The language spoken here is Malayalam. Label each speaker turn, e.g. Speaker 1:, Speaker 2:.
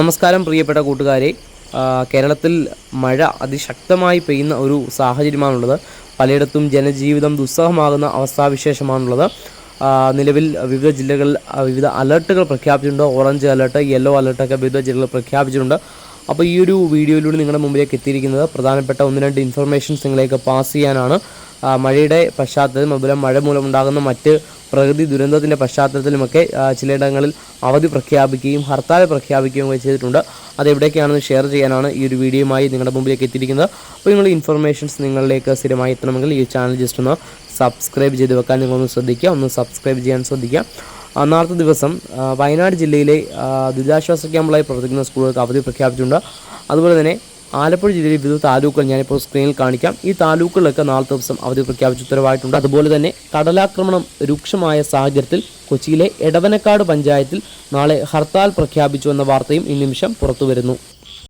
Speaker 1: നമസ്കാരം പ്രിയപ്പെട്ട കൂട്ടുകാരെ. കേരളത്തിൽ മഴ അതിശക്തമായി പെയ്യുന്ന ഒരു സാഹചര്യമാണുള്ളത്. പലയിടത്തും ജനജീവിതം ദുസ്സഹമാകുന്ന അവസ്ഥാവിശേഷമാണുള്ളത്. നിലവിൽ വിവിധ ജില്ലകളിൽ വിവിധ അലർട്ടുകൾ പ്രഖ്യാപിച്ചിട്ടുണ്ട്. ഓറഞ്ച് അലർട്ട് യെല്ലോ അലർട്ടൊക്കെ വിവിധ ജില്ലകളിൽ പ്രഖ്യാപിച്ചിട്ടുണ്ട്. അപ്പോൾ ഈ ഒരു വീഡിയോയിലൂടെ നിങ്ങളുടെ മുമ്പിലേക്ക് എത്തിയിരിക്കുന്നത് പ്രധാനപ്പെട്ട ഒന്ന് രണ്ട് ഇൻഫർമേഷൻസ് നിങ്ങളേക്ക് പാസ് ചെയ്യാനാണ്. മഴയുടെ പശ്ചാത്തലത്തിൽ അതുപോലെ മഴ മൂലമുണ്ടാകുന്ന മറ്റ് പ്രകൃതി ദുരന്തത്തിന്റെ പശ്ചാത്തലത്തിലുമൊക്കെ ചിലയിടങ്ങളിൽ അവധി പ്രഖ്യാപിക്കുകയും ഹർത്താൽ പ്രഖ്യാപിക്കുകയും ചെയ്തിട്ടുണ്ട്. അത് എവിടേക്കാണെന്ന് ഷെയർ ചെയ്യാനാണ് ഈ ഒരു വീഡിയോയുമായി നിങ്ങളുടെ മുമ്പിലേക്ക് എത്തിയിരിക്കുന്നത്. അപ്പോൾ നിങ്ങൾ ഇൻഫർമേഷൻസ് നിങ്ങളിലേക്ക് സ്ഥിരമായി എത്തണമെങ്കിൽ ഈ ചാനൽ ജസ്റ്റ് ഒന്ന് സബ്സ്ക്രൈബ് ചെയ്ത് വെക്കാൻ നിങ്ങളൊന്ന് ശ്രദ്ധിക്കുക. ഒന്ന് സബ്സ്ക്രൈബ് ചെയ്യാൻ ശ്രദ്ധിക്കുക. അന്നാർത്ത ദിവസം വയനാട് ജില്ലയിലെ ദുരിതാശ്വാസ ക്യാമ്പുകളായി പ്രവർത്തിക്കുന്ന സ്കൂളുകൾക്ക് അവധി പ്രഖ്യാപിച്ചിട്ടുണ്ട്. അതുപോലെ തന്നെ ആലപ്പുഴ ജില്ലയിലെ വിവിധ താലൂക്കുകൾ ഞാനിപ്പോൾ സ്ക്രീനിൽ കാണിക്കാം. ഈ താലൂക്കുകളിലൊക്കെ നാളത്തെ ദിവസം അവധി പ്രഖ്യാപിച്ച ഉത്തരവായിട്ടുണ്ട് അതുപോലെ തന്നെ കടലാക്രമണം രൂക്ഷമായ സാഹചര്യത്തിൽ കൊച്ചിയിലെ എടവനക്കാട് പഞ്ചായത്തിൽ നാളെ ഹർത്താൽ പ്രഖ്യാപിച്ചു എന്ന വാർത്തയും ഈ നിമിഷം പുറത്തു വരുന്നു